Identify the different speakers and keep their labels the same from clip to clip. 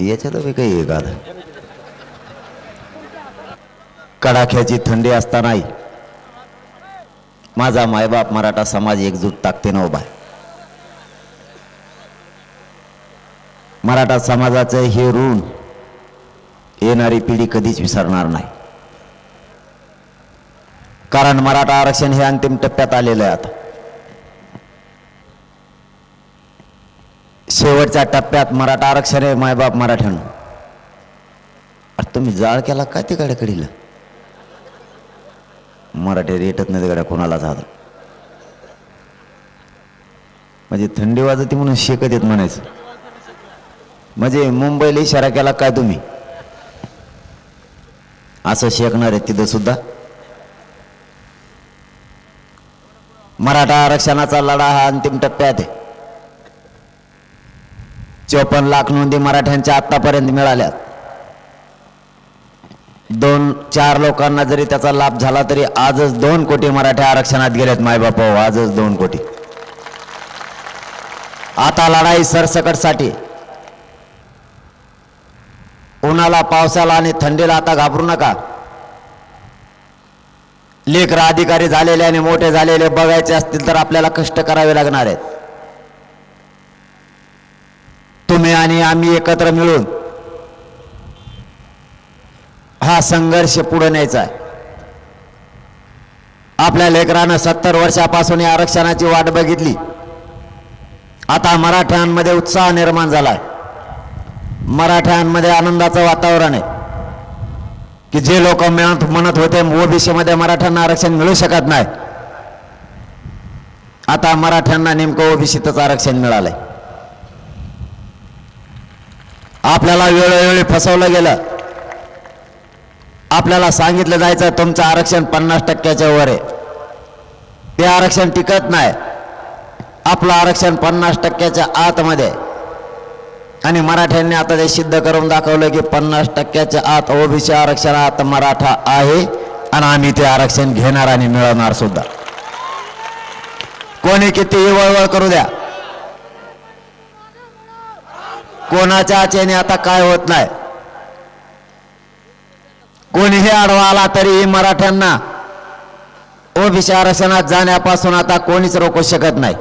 Speaker 1: याच्यात काही आहे का कडाक्याची थंडी असतानाही माझा मायबाप मराठा समाज एकजूट ताकदीनं उभा मराठा समाजाचं हे ऋण येणारी पिढी कधीच विसरणार नाही. कारण मराठा आरक्षण हे अंतिम टप्प्यात आलेलं आहे आता. शेवटच्या टप्प्यात मराठा आरक्षण आहे मायबाप मराठ्यानं. अरे तुम्ही जाळ केला काय ते गाड्या कडीला मराठी रेटत नाही गाड्या कोणाला जात म्हणजे थंडी वाजती म्हणून शेकत येत म्हणायचं. म्हणजे मुंबईला इशारा केला काय तुम्ही? असं शेकणार आहे तिथं सुद्धा. मराठा आरक्षणाचा लढा हा अंतिम टप्प्यात आहे. चोपन्न लाख नोंदी मराठ्यांच्या आतापर्यंत मिळाल्या दोन चार लोकांना जरी त्याचा लाभ झाला तरी आजच दोन कोटी मराठा आरक्षणात गेलेत मायबाप हो, आजच दोन कोटी. आता लढाई सरसकटसाठी. उन्हाला पावसाला आणि थंडीला आता घाबरू नका. लेकर अधिकारी झालेले आणि मोठे झालेले बघायचे असतील तर आपल्याला कष्ट करावे लागणार आहेत. तुम्ही आणि आम्ही एकत्र मिळून हा संघर्ष पुढे न्यायचा आहे. आपल्या लेकरानं सत्तर वर्षापासून या आरक्षणाची वाट बघितली. आता मराठ्यांमध्ये उत्साह निर्माण झाला आहे मराठ्यांमध्ये आनंदाचं वातावरण आहे. की जे लोक म्हणत म्हणत होते ओबीसीमध्ये मराठ्यांना आरक्षण मिळू शकत नाही. आता मराठ्यांना नेमकं ओबीसीतच आरक्षण मिळालंय. आपल्याला वेळोवेळी फसवलं गेलं. आपल्याला सांगितलं जायचं तुमचं आरक्षण पन्नास टक्क्याच्या वर आहे. ते आरक्षण टिकत नाही. आपलं आरक्षण पन्नास टक्क्याच्या आतमध्ये आणि मराठ्यांनी आता ते सिद्ध करून दाखवलं की पन्नास टक्क्याच्या आत ओबीसी आरक्षणात मराठा आहे आणि आम्ही ते आरक्षण घेणार आणि मिळवणार सुद्धा. कोणी किती वळवळ करू द्या. कोणाच्या आचेने आता काय होत नाही? कोणीही आडवा आला तरीही मराठ्यांना ओबीसी आरक्षणात जाण्यापासून आता कोणीच रोखू शकत नाही.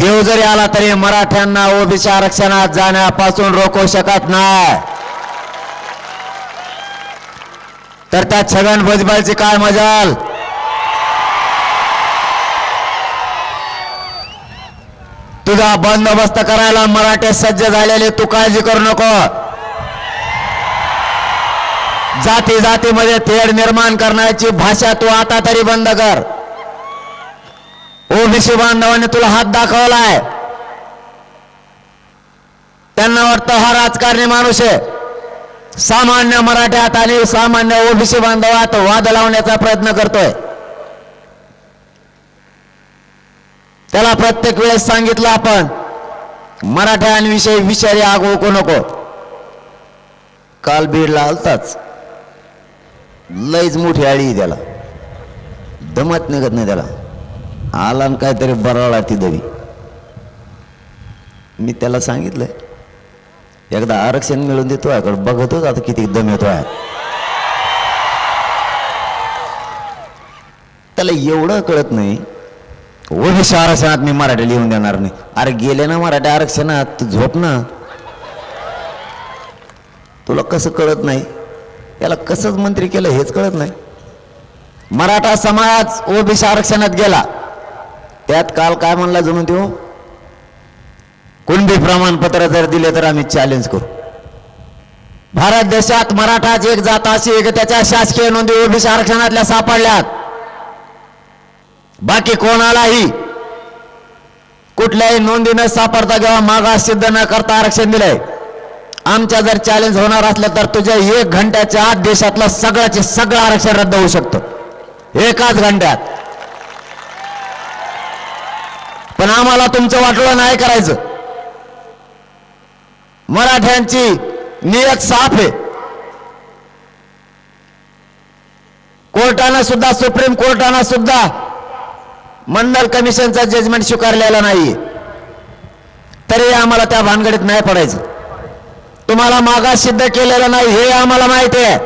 Speaker 1: देव जरी आला तरी मराठ्यांना ओबीसी आरक्षणात जाण्यापासून रोखू शकत नाही. तर त्या छगन भुजबळची काय मजाल? तुझा बंदोबस्त करायला मराठे सज्ज झालेले तू काळजी करू नको. जाती जातीमध्ये तेढ निर्माण करण्याची भाषा तू आता तरी बंद कर. ओबीसी बांधवांनी तुला हात दाखवलाय. त्यांना वाटतं हा राजकारणी माणूस आहे. सामान्य मराठ्यात आणि सामान्य ओबीसी बांधवात वाद लावण्याचा प्रयत्न करतोय. त्याला प्रत्येक वेळेस सांगितलं आपण मराठ्यांविषयी विषारी आग ओकू नको. काल बीडला आलताच. लईच मोठी आळी त्याला. दमत निघत नाही त्याला. आला आणि काहीतरी बराळा ती दवी मी त्याला सांगितलंय एकदा आरक्षण मिळून देतो आहे बघतोच आता किती दम येतो आहे त्याला एवढं कळत नाही ओबीसी आरक्षणात मी मराठी लिहून देणार नाही. अरे गेले ना मराठी आरक्षणात तू झोप ना. तुला कसं कळत नाही? याला कसंच मंत्री केलं हेच कळत नाही. मराठा समाज ओबीसी आरक्षणात गेला. त्यात काल काय म्हणला जणू देऊ कुणबी प्रमाणपत्र जर दिले तर आम्ही चॅलेंज करू. भारत देशात मराठाच एक जात अशी एक त्याच्या शासकीय नोंदी ओबीसी आरक्षणातल्या सापडल्यात. बाकी कोणालाही कुठल्याही नोंदी न सापडता किंवा मागास सिद्ध न करता आरक्षण दिलंय. आमच्या जर चॅलेंज होणार असलं तर तुझ्या एक घंट्याच्या आत देशातलं सगळ्याचे सगळं आरक्षण रद्द होऊ शकतं. एकाच घंट्यात. पण आम्हाला तुमचं वाटलं नाही करायचं. मराठ्यांची नियत साफ आहे. कोर्टानं सुद्धा सुप्रीम कोर्टानं सुद्धा मंडल कमिशनचा जजमेंट स्वीकारलेला नाही. तरी आम्हाला त्या भानगडीत नाही पडायचं. तुम्हाला मागास सिद्ध केलेलं नाही हे आम्हाला माहिती आहे.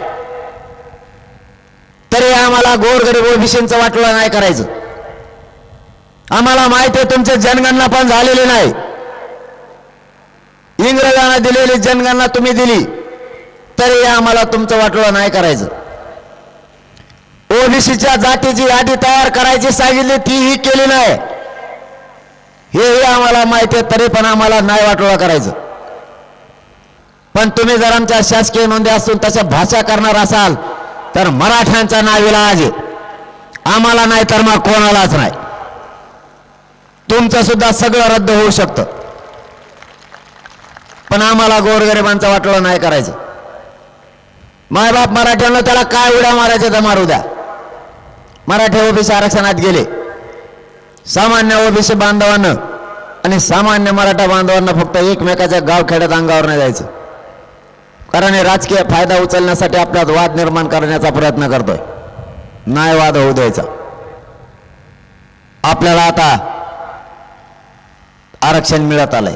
Speaker 1: तरी आम्हाला गोरगरीब ओबीसींचं वाटलं नाही करायचं. आम्हाला माहिती आहे तुमची जनगणना पण झालेली नाही. इंग्रजांना दिलेली जनगणना तुम्ही दिली. तरी आम्हाला तुमचं वाटलं नाही करायचं. ओबीसीच्या जातीची यादी तयार करायची सांगितली तीही केली नाही. हेही आम्हाला माहिती आहे तरी पण आम्हाला नाही वाटोळा करायचं. पण तुम्ही जर आमच्या शासकीय नोंदी असून तशा भाषा करणार असाल तर मराठ्यांचा नावीला आज. आम्हाला नाही तर मग कोणालाच नाही. तुमचं सुद्धा सगळं रद्द होऊ शकतं. पण आम्हाला गोरगरिबांचा वाटोळा नाही करायचं. मायबाप मराठ्यांना त्याला काय उड्या मारायचे तर मारू द्या. मराठा ओबीसी आरक्षणात गेले. सामान्य ओबीसी बांधवांना आणि सामान्य मराठा बांधवांना फक्त एकमेकाच्या गावखेड्यात अंगावर नाही जायचं. कारण हे राजकीय फायदा उचलण्यासाठी आपल्यात वाद निर्माण करण्याचा प्रयत्न करतोय. नाही वाद होऊ द्यायचा. आपल्याला आता आरक्षण मिळत आलंय.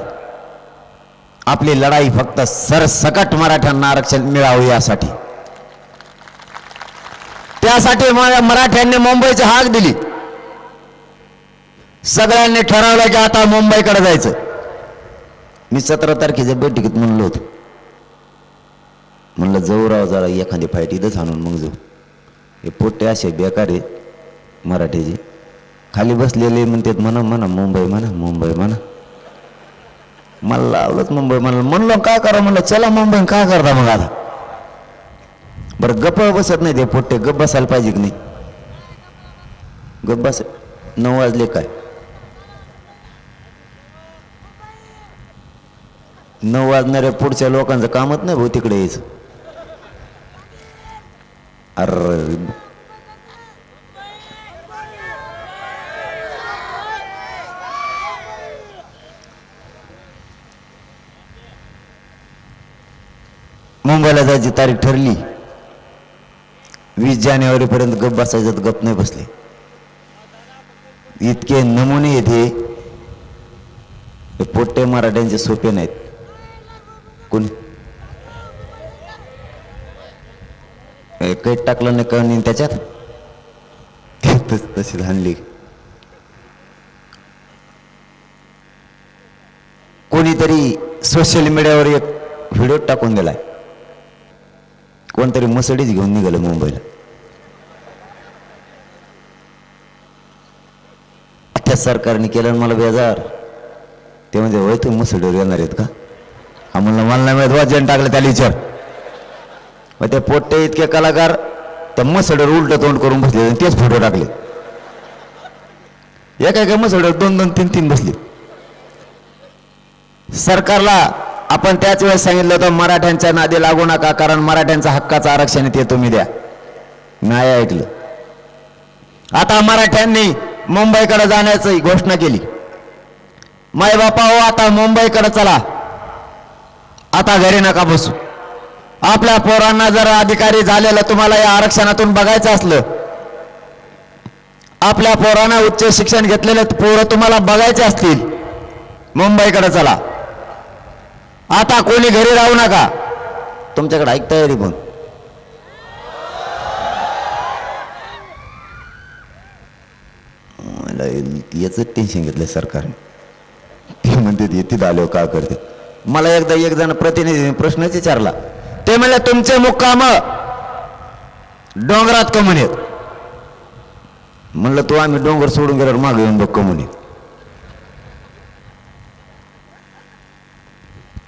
Speaker 1: आपली लढाई फक्त सरसकट मराठ्यांना आरक्षण मिळावं यासाठी. त्यासाठी मराठ्यांनी मुंबईची हाक दिली. सगळ्यांनी ठरवलं की आता मुंबईकडे जायचं. मी सतरा तारखेच्या बैठकीत म्हणलो होतो. म्हणलं जाऊ राव जरा एखादी फाईट इथंच आणून मग जाऊ. हे पोट्टे असे बेकार आहे मराठीचे. खाली बसलेले म्हणतात म्हणा म्हणा मुंबई म्हणा मुंबई म्हणा. मला लावलंच मुंबई म्हणलं म्हणलं काय करा? म्हणलं चला मुंबई काय करता मग आता? बरं गप्प बसत नाही ते पोट्टे गप्प बसायला पाहिजे की नाही? गप्प बस नऊ वाजले काय? नऊ वाजणाऱ्या पुढच्या लोकांचं कामच नाही भाऊ तिकडे यायचं. अरे मुंबईला जायची तारीख ठरली. वीस जानेवारीपर्यंत गप बसायचं तर गप नाही बसले. इतके नमुने येते पोट्टे मराठ्यांचे सोपे नाहीत. कोण? कैट टाकलं नाही का नाही त्याच्यात? तशी धानली कोणीतरी सोशल मीडियावर एक व्हिडिओ टाकून दिलाय. कोणतरी मसडीच घेऊन निघालं मुंबईला. त्या सरकारने केलं मला बेजार. ते म्हणजे होय तुम्ही मसडीवर येणार आहेत का? आम्हाला मला नाही माहीत वाजन टाकलं त्याला विचार मग ते पोट्टे इतके कलाकार त्या मसडीवर उलट तोंड करून बसले आणि तेच फोटो टाकले. एका एका मसडीवर दोन दोन तीन तीन बसले. सरकारला आपण त्याच वेळेस सांगितलं होतं मराठ्यांच्या नादी लागू नका कारण मराठ्यांचा हक्काचं आरक्षण ते तुम्ही द्या. नाही ऐकलं. आता मराठ्यांनी मुंबईकडे जाण्याची घोषणा केली. माय बापा हो आता मुंबईकडे चला. आता घरी नका बसू. आपल्या पोरांना जर अधिकारी झालेलं तुम्हाला या आरक्षणातून बघायचं असलं आपल्या पोरांना उच्च शिक्षण घेतलेले पोरं तुम्हाला बघायचे असतील मुंबईकडे चला. आता कोणी घरी राहू नका. तुमच्याकडे ऐकता तयारी पण मला याच टेन्शन घेतलं सरकारने. ते म्हणते येते आलो का करते? मला एकदा एक जण प्रतिनिधी प्रश्नच विचारला. ते म्हणले तुमचे मुक्काम डोंगरात कमून येत म्हणलं तू आम्ही डोंगर सोडून गेल्यावर मागे येऊन बघ कमून येत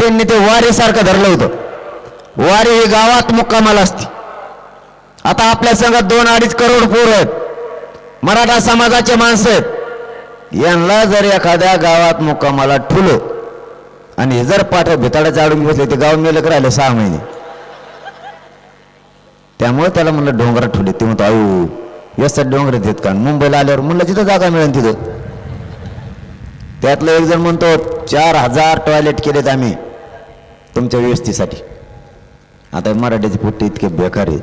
Speaker 1: यांनी ते वारीसारखं धरलं होतं. वारी ही गावात मुक्कामाला असते. आता आपल्या संघात दोन अडीच करोड पोर आहेत. मराठा समाजाचे माणसं आहेत. यांना जर एखाद्या गावात मुक्कामाला ठुलो आणि जर पाठ भिताडाच्या आडून बसले ते गाव मेलक राहिले सहा महिने. त्यामुळे त्याला म्हणलं डोंगरात ठुले. ते म्हणतो आयु व्यस्त डोंगर देत का? मुंबईला आल्यावर म्हणलं तिथं जागा मिळेल तिथं. त्यातलं एक जण म्हणतो चार हजार टॉयलेट केलेत आम्ही. तुमच्या व्यवस्थेसाठी आता मराठीचे पोट्टे इतके बेकार आहेत.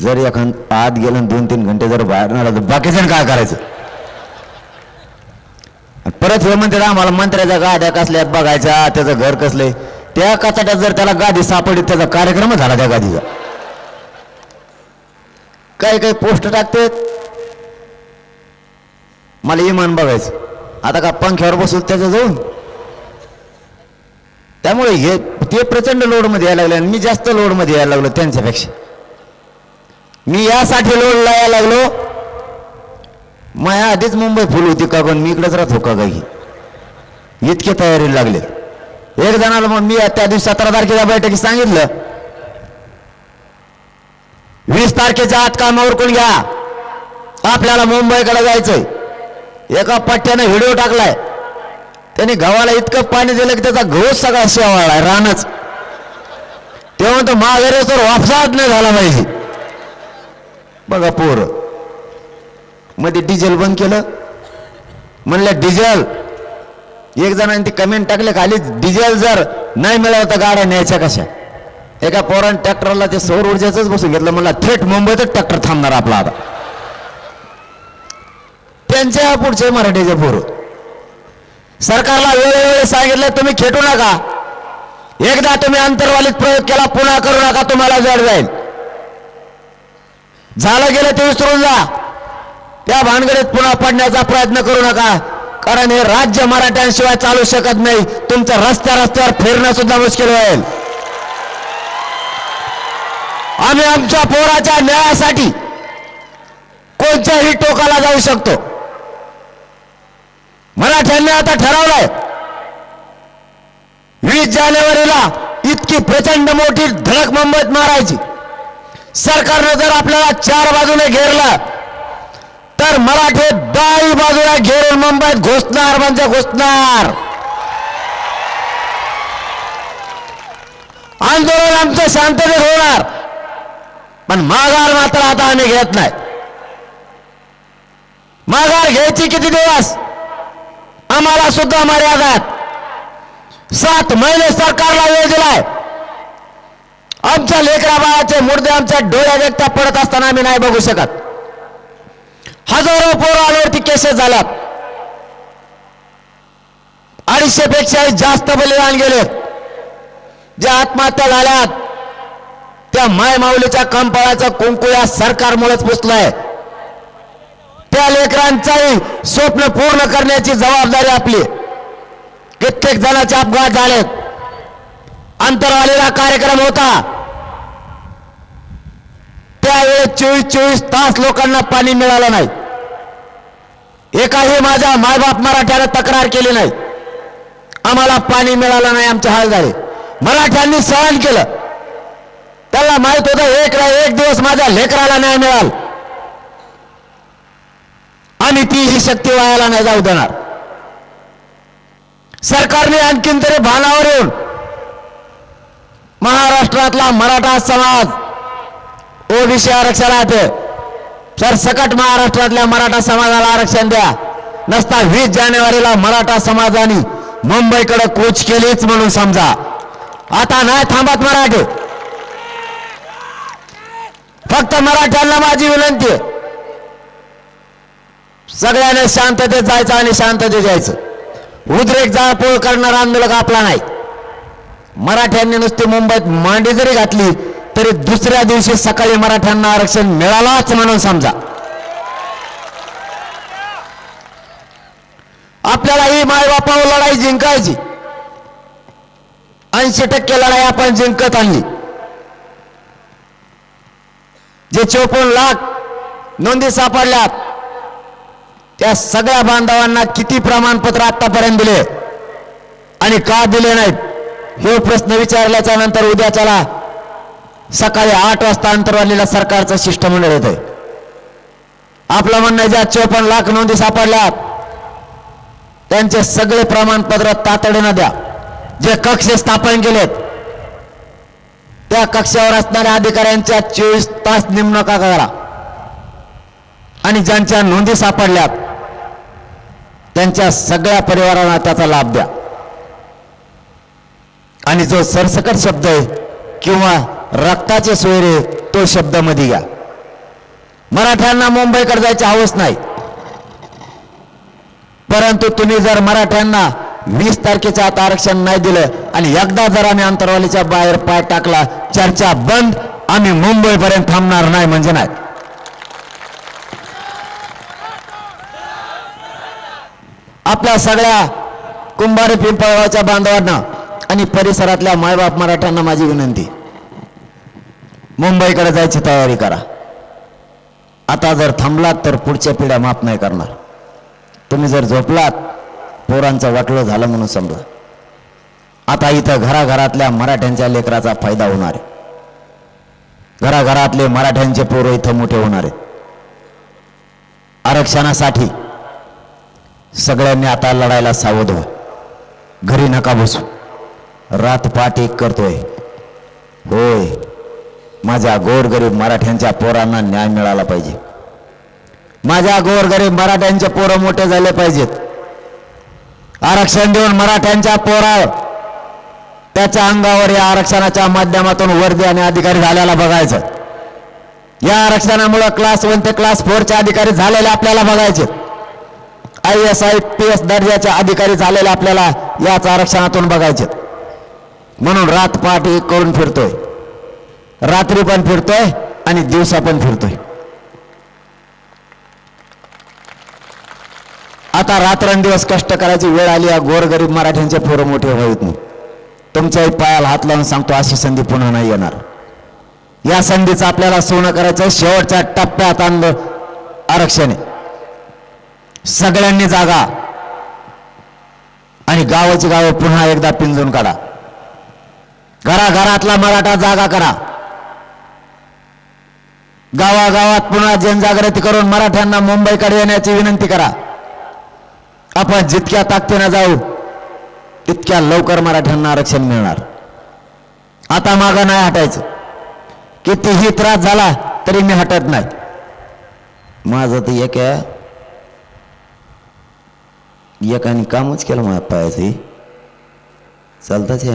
Speaker 1: जर एखाद आत गेलं आणि दोन तीन घंटे जर बाहेर आला तर बाकीजण काय करायचं? परत हे म्हणतात आम्हाला मंत्र्याच्या गाद्या कसल्या बघायच्या त्याचं घर कसलंय. त्या कचाट्यात जर त्याला गादी सापडली त्याचा कार्यक्रम झाला त्या गादीचा. काही काही पोस्ट टाकतेत. मला इमान बघायचं. आता का पंख्यावर बसू त्याचं जाऊन त्यामुळे हे ते प्रचंड लोडमध्ये यायला लागले आणि मी जास्त लोडमध्ये यायला लागलो त्यांच्यापेक्षा. मी यासाठी लोडला यायला लागलो. माया आधीच मुंबई फुल होती का पण मी इकडेच राहत का काही इतके तयारी लागले. एक जणाला मग मी त्या दिवशी सतरा तारखेच्या बैठकीत सांगितलं वीस तारखेच्या आत कामावर कोण घ्या. आपल्याला मुंबईकडे जायचंय. एका पट्ट्यानं व्हिडिओ टाकलाय. त्याने गव्हाला इतकं पाणी दिलं की त्याचा गहू सगळा शेवाळाय रानच. तेव्हा तो माघारी तर वापसाच नाही झाला पाहिजे. बघा पोर. मध्ये डिझेल बंद केलं. म्हणलं डिझेल. एक जणांनी ती कमेंट टाकले खाली डिझेल जर नाही मिळालं तर गाड्या न्यायच्या कशा? एका पोरान ट्रॅक्टरला ते सौर ऊर्जेच बसून घेतलं. म्हणला थेट मुंबईतच ट्रॅक्टर थांबणार आपला आता. त्यांच्या पुढचे मराठीचे पोरं. सरकारला वेळोवेळी सांगितलं तुम्ही खेटू नका. एकदा तुम्ही अंतर्वालीत प्रयोग केला पुन्हा करू नका तुम्हाला जड जाईल. झालं गेलं ते विसरून जा. त्या भानगडीत पुन्हा पडण्याचा प्रयत्न करू नका कारण हे राज्य मराठ्यांशिवाय चालू शकत नाही. तुमचं रस्त्या रस्त्यावर फिरणं सुद्धा मुश्किल होईल. आम्ही आमच्या पोराच्या न्यायासाठी कोणत्याही टोकाला जाऊ शकतो. मराठ्यांनी आता ठरवलंय. वीस जानेवारीला इतकी प्रचंड मोठी धडक मुंबईत मारायची. सरकारनं जर आपल्याला चार बाजूने घेरलं तर मराठे बाई बाजूला घेरून मुंबईत घुसणार म्हणजे घुसणार. आंदोलन आमचं शांततेत होणार. पण माघार मात्र आता आम्ही घेत नाही. माघार घ्यायची किती दिवस? आम्हाला सुद्धा मर्यादात सात महिने सरकारला वेळ दिलाय. आमच्या लेकरा बाळाचे मुर्दे आमच्या डोळ्या व्यक्ता पडत असताना आम्ही नाही बघू शकत. हजारो पोरांवरती केसेस झाल्यात. अडीचशे पेक्षा जास्त बलिदान गेलेत ज्या आत्महत्या झाल्यात त्या माय माऊलीच्या कंपाळाचं कुंकू या सरकारमुळेच पुसलाय. त्या लेकरांचाही स्वप्न पूर्ण करण्याची जबाबदारी आपली. कित्येक जणांचे अपघात झालेत. अंतरवालीला कार्यक्रम होता. त्यावेळेस चोवीस चोवीस तास लोकांना पाणी मिळालं नाही. एकाही माझ्या मायबाप मराठ्यानं तक्रार केली नाही. आम्हाला पाणी मिळालं नाही आमचे हाल झाले मराठ्यांनी सहन केलं. त्याला माहीत होतं एक ना एक दिवस माझ्या लेकराला नाही मिळाल. आणि ती ही शक्ती वायाला नाही जाऊ देणार. सरकारने आणखीन तरी भानावर येऊन महाराष्ट्रातला मराठा समाज ओबीसी आरक्षणात सरसकट महाराष्ट्रातल्या मराठा समाजाला आरक्षण द्या नसता वीस जानेवारीला मराठा समाजाने मुंबईकडे कूच केलीच म्हणून समजा. आता नाही थांबत मराठे. फक्त मराठ्यांना माझी विनंती आहे. सगळ्यांना शांततेत जायचं आणि शांततेत यायचं. उद्रेक जाळपोळ करणारा आंदोलक आपला नाही. मराठ्यांनी नुसती मुंबईत मांडी जरी घातली तरी दुसऱ्या दिवशी सकाळी मराठ्यांना आरक्षण मिळालाच म्हणून समजा. आपल्याला ही मायबापावर लढाई जिंकायची. ऐंशी टक्के लढाई आपण जिंकत आणली. जे चोपन्न लाख नोंदी सापडल्यात त्या सगळ्या बांधवांना किती प्रमाणपत्र आतापर्यंत दिले? आणि का दिले नाहीत? हे प्रश्न विचारल्याच्या नंतर उद्याच्याला सकाळी आठ वाजता अंतरवालीला सरकारचं शिष्टमंडळ येत. आहे आपलं म्हणणं ज्या चोपन्न लाख नोंदी सापडल्यात त्यांचे सगळे प्रमाणपत्र तातडीनं द्या. जे कक्ष स्थापन केलेत त्या कक्षावर असणाऱ्या अधिकाऱ्यांच्या चोवीस तास नेमणुका करा. आणि ज्यांच्या नोंदी सापडल्यात त्यांच्या सगळ्या परिवारांना त्याचा लाभ द्या. आणि जो सरसकट शब्द आहे किंवा रक्ताचे सोयरे तो शब्दमध्ये घ्या. मराठ्यांना मुंबईकडे जायची हवस नाही. परंतु तुम्ही जर मराठ्यांना वीस तारखेच्या आत आरक्षण नाही दिलं आणि एकदा जर आम्ही अंतरवालीच्या बाहेर पाय टाकला चर्चा बंद आम्ही मुंबईपर्यंत थांबणार नाही म्हणजे नाही. आपल्या सगळ्या कुंभार पिंपळगावच्या बांधवांना आणि परिसरातल्या मायबाप मराठ्यांना माझी विनंती. मुंबईकडे जायची तयारी करा. आता जर थांबलात तर पुढच्या पिढ्या माफ नाही करणार. तुम्ही जर झोपलात पोरांचं वाटलं झालं म्हणून समजा. आता इथं घराघरातल्या मराठ्यांच्या लेकराचा फायदा होणार आहे. घराघरातले मराठ्यांचे पोरं इथं मोठे होणार आहेत. आरक्षणासाठी सगळ्यांनी आता लढायला सावध व्हा. घरी नका बसू. रात पाठ एक करतोय. होय माझ्या गोरगरीब मराठ्यांच्या पोरांना न्याय मिळाला पाहिजे. माझ्या गोरगरीब मराठ्यांचे पोरं मोठे झाले पाहिजेत. आरक्षण देऊन मराठ्यांच्या पोरा त्याच्या अंगावर या आरक्षणाच्या माध्यमातून वर्दी आणि अधिकारी झाल्याला बघायचं. या आरक्षणामुळे क्लास वन ते क्लास फोरचे अधिकारी झालेले आपल्याला बघायचे I S I P S दर्जाचे अधिकारी झालेले आपल्याला याच आरक्षणातून बघायचे. म्हणून रात पहाटे करून फिरतोय. रात्री पण फिरतोय आणि दिवसा पण फिरतोय. आता रात्रंदिवस कष्ट करायची वेळ आली या गोरगरीब मराठ्यांचे पोरं मोठे होत नाही तुमच्याही पायाला हात लावून सांगतो अशी संधी पुन्हा नाही येणार. या संधीचं आपल्याला सोनं करायचं शेवटच्या टप्प्यात आणलं आरक्षण आहे. सगळ्यांनी जागा. आणि गावाची गावं पुन्हा एकदा पिंजून काढा. घराघरातला मराठा जागा करा. गावागावात पुन्हा जनजागृती करून मराठ्यांना मुंबईकडे येण्याची विनंती करा. आपण जितक्या ताकदीनं जाऊ तितक्या लवकर मराठ्यांना आरक्षण मिळणार. आता मागं नाही हटायचं. कितीही त्रास झाला तरी मी हटत नाही. माझं तर एक आहे एकाने कामच केलं माझ्या पायाचं चालताच आहे